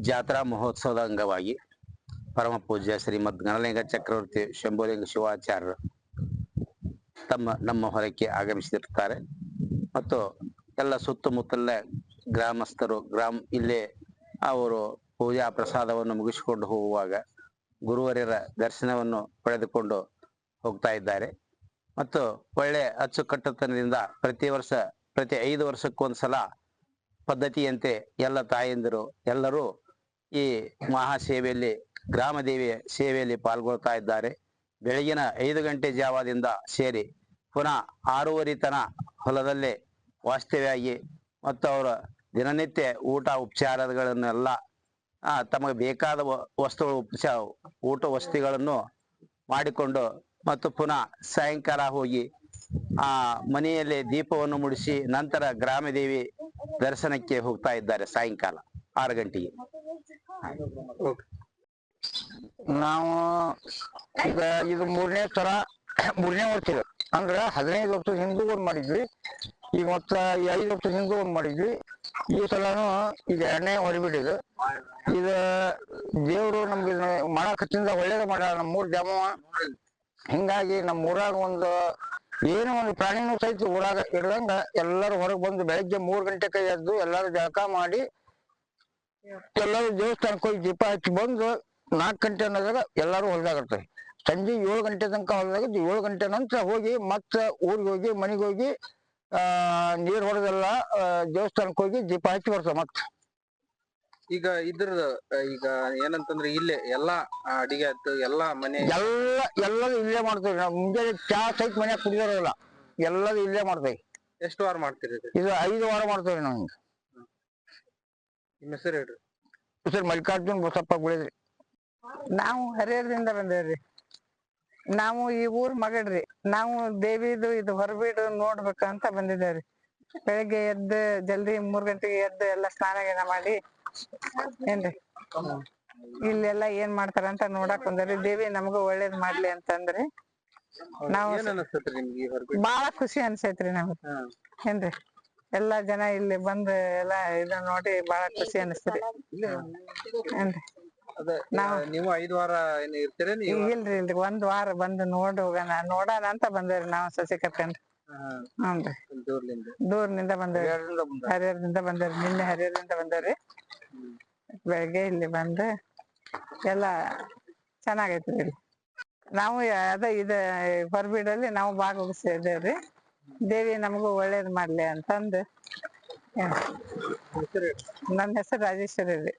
ಜಾತ್ರಾ ಮಹೋತ್ಸವದ ಅಂಗವಾಗಿ ಪರಮ ಪೂಜ್ಯ ಶ್ರೀಮದ್ ಗಣಲಿಂಗ ಚಕ್ರವರ್ತಿ ಶಂಭುಲಿಂಗ ಶಿವಾಚಾರ್ಯರು ತಮ್ಮ, ನಮ್ಮ ಹೊರಕ್ಕೆ ಆಗಮಿಸಿರುತ್ತಾರೆ. ಮತ್ತು ಎಲ್ಲ ಸುತ್ತಮುತ್ತಲ ಗ್ರಾಮಸ್ಥರು, ಗ್ರಾಮ, ಇಲ್ಲೇ ಅವರು ಪೂಜಾ ಪ್ರಸಾದವನ್ನು ಮುಗಿಸಿಕೊಂಡು ಹೋಗುವಾಗ ಗುರುವರ್ಯರ ದರ್ಶನವನ್ನು ಪಡೆದುಕೊಂಡು ಹೋಗ್ತಾ ಇದ್ದಾರೆ. ಮತ್ತು ಒಳ್ಳೆ ಅಚ್ಚುಕಟ್ಟುತನದಿಂದ ಪ್ರತಿ ವರ್ಷ, ಪ್ರತಿ ಐದು ವರ್ಷಕ್ಕೊಂದ್ಸಲ ಪದ್ಧತಿಯಂತೆ ಎಲ್ಲ ತಾಯಂದಿರು, ಎಲ್ಲರೂ ಈ ಮಹಾಸೇವೆಯಲ್ಲಿ, ಗ್ರಾಮ ದೇವಿಯ ಸೇವೆಯಲ್ಲಿ ಪಾಲ್ಗೊಳ್ತಾ ಇದ್ದಾರೆ. ಬೆಳಗಿನ ಐದು ಗಂಟೆ ಜಾವದಿಂದ ಸೇರಿ ಪುನಃ ಆರೂವರೆ ತನ ಹೊಲದಲ್ಲೇ ವಾಸ್ತವ್ಯಾಗಿ ಮತ್ತು ಅವರ ದಿನನಿತ್ಯ ಊಟ ಉಪಚಾರಗಳನ್ನೆಲ್ಲ ತಮಗೆ ಬೇಕಾದ ವಸ್ತು ಉಪಚಾರ ಊಟ ವಸ್ತುಗಳನ್ನು ಮಾಡಿಕೊಂಡು ಮತ್ತು ಪುನಃ ಸಾಯಂಕಾಲ ಹೋಗಿ, ಆ, ಮನೆಯಲ್ಲಿ ದೀಪವನ್ನು ಮುಡಿಸಿ, ನಂತರ ಗ್ರಾಮದೇವಿ ದರ್ಶನಕ್ಕೆ ಹೋಗ್ತಾ ಇದ್ದಾರೆ ಸಾಯಂಕಾಲ, ಆರು ಗಂಟೆಗೆ. ನಾವು ಈಗ ಇದು ಮೂರನೇ ತರ ಮೂರನೇ ವರ್ಷ ಅಂದ್ರೆ ಹದಿನೈದು ವರ್ಷ ಹಿಂದೂ ಒಂದ್ ಮಾಡಿದ್ವಿ ಈಗ ಮತ್ತ ಐದು ವರ್ಷ ಹಿಂದೂ ಒಂದ್ ಮಾಡಿದ್ವಿ. ಈ ಸಲನು ಈಗ ಎರಡನೇ ಹೊರಬಿಟ್ಟಿದ್ದು ಇದು ದೇವ್ರು ನಮ್ಗೆ ಮಾಡಕತ್ತಿಂದ ಒಳ್ಳೇದ ಮಾಡ ನಮ್ಮ ಜಾಮವ ಹಿಂಗಾಗಿ ನಮ್ಮ ಊರಾಗ ಒಂದು ಏನೋ ಒಂದು ಪ್ರಾಣಿನೂ ಸಹಿತ ಊರಾಗ ಇರ್ಲಂಗ ಎಲ್ಲರೂ ಹೊರಗೆ ಬಂದು ಬೆಳಗ್ಗೆ ಮೂರ್ ಕೈ ಎದ್ದು ಎಲ್ಲರೂ ಜಳಕ ಮಾಡಿ ಎಲ್ಲರೂ ದೇವಸ್ಥಾನಕ್ಕೆ ಹೋಗಿ ದೀಪ ಹಚ್ಚಿ ಬಂದು ನಾಲ್ಕು ಗಂಟೆ ಅನ್ನೋದಾಗ ಎಲ್ಲರೂ ಹೊಲ್ದಾಗ ಇರ್ತಾರೆ. ಸಂಜೆ ಏಳು ಗಂಟೆ ತನಕ ಹೊಲ್ದಾಗ ಏಳು ಗಂಟೆ ನಂತರ ಹೋಗಿ ಮತ್ತೆ ಊರಿಗೆ ಹೋಗಿ ಮನೆಗೆ ಹೋಗಿ, ಆ, ನೀರ್ ಹೊಡೆದೆಲ್ಲ ದೇವಸ್ಥಾನಕ್ಕೆ ಹೋಗಿ ದೀಪ ಹಚ್ಚಿ ಬರ್ತಾರೆ ಮತ್ತೆ. ಈಗ ಇದ್ರ ಈಗ ಏನಂತಂದ್ರೆ ಇಲ್ಲೇ ಎಲ್ಲಾ ಅಡಿಗೆ ಆಯ್ತು ಎಲ್ಲಾ ಮನೆ ಎಲ್ಲ ಎಲ್ಲರೂ ಇಲ್ಲೇ ಮಾಡ್ತೀವಿ. ನಾವು ಮುಂಜಾನೆ ಚಾ ಸಹಿತ ಮನ್ಯಾಗ ಕುಡಿಯೋರಲ್ಲ ಎಲ್ಲರೂ ಇಲ್ಲೇ ಮಾಡ್ತೀವಿ. ಎಷ್ಟು ವಾರ ಮಾಡ್ತೀರಿ ಇದು? ಇದು ಐದು ವಾರ ಮಾಡ್ತೇವೆ ನಾವು ಹಿಂಗೆ. ನಿಮ್ಮ ಹೆಸರು ಹೇಳ್ರಿ. ಸರ್ ಮಲ್ಲಿಕಾರ್ಜುನ್ ಬಸಪ್ಪ ಗುಳಿದ್ರಿ ನಾವು ಹರಿಹರದಿಂದ ಬಂದೇವ್ರಿ. ನಾವು ಈ ಊರ್ ಮಗಳ್ರಿ. ನಾವು ದೇವಿದು ಇದು ಹೊರಬೀಡು ನೋಡ್ಬೇಕಂತ ಬಂದಿದ್ದೇವ್ರಿ. ಬೆಳಗ್ಗೆ ಎದ್ದು ಜಲ್ದಿ ಮೂರ್ ಗಂಟೆಗೆ ಎದ್ದು ಎಲ್ಲ ಸ್ನಾನ ಗೀನ ಮಾಡಿ ಏನ್ರಿ? ಇಲ್ಲೆಲ್ಲ ಏನ್ ಮಾಡ್ತಾರಂತ ನೋಡಾಕ್ ಬಂದ್ರಿ. ದೇವಿ ನಮಗೂ ಒಳ್ಳೇದ್ ಮಾಡ್ಲಿ ಅಂತಂದ್ರಿ. ನಾವು ಏನ್ ಅನಸ್ತೈತ್ರಿ ನಿಮ್ಗೆ ಈ ಹೊರಬಿಟ್ಟು ಬಾಳ ಖುಷಿ ಅನ್ಸೈತ್ರಿ ನಮ್ಗೆ. ಏನ್ರಿ? ಎಲ್ಲಾ ಜನ ಇಲ್ಲಿ ಬಂದ್ ಎಲ್ಲಾ ಇದನ್ನ ನೋಡಿ ಬಾಳ ಖುಷಿ ಅನಿಸ್ತ್ರಿ. ಏನ್ರಿ? ಅದ ನಾವು- ನೀವು ಐದ್ ವಾರ ಏನ್ ಇರ್ತೀರ ನೀವು? ಇಲ್ರಿ ಇಲ್ರಿ. ಒಂದ್ ವಾರ ಬಂದ್ ನೋಡ್ ಹೋಗೋಣ. ನೋಡೋಣ ಅಂತ ಬಂದೇವ್ರಿ ನಾವು ಸಸಿ ಕಟ್ಕೊಂಡ್ ಹ್ಞೂನ್ರಿ. ದೂರ್ಲಿಂದ. ದೂರ್ನಿಂದ ಬಂದೇವ್ರಿ. ಹರಿಹರದಿಂದ ಬಂದೇವ್ರಿ. ನಿನ್ನೆ ಹರಿಹರದಿಂದ ಬಂದೇವ್ರಿ. ಬೆಳಗ್ಗೆ ಇಲ್ಲಿ ಬಂದು ಎಲ್ಲ ಚೆನ್ನಾಗೈತೆ ರೀ ನಾವು ಅದ ಇದ ಹೊರಬೀಡಲ್ಲಿ ನಾವು ಭಾಗವಹಿಸಿದ್ದೇವ್ರಿ ದೇವಿ ನಮಗೂ ಒಳ್ಳೇದ್ ಮಾಡ್ಲಿ ಅಂತಂದು. ನನ್ನ ಹೆಸರು ರಾಜೇಶ್ವರಿ ರೀ.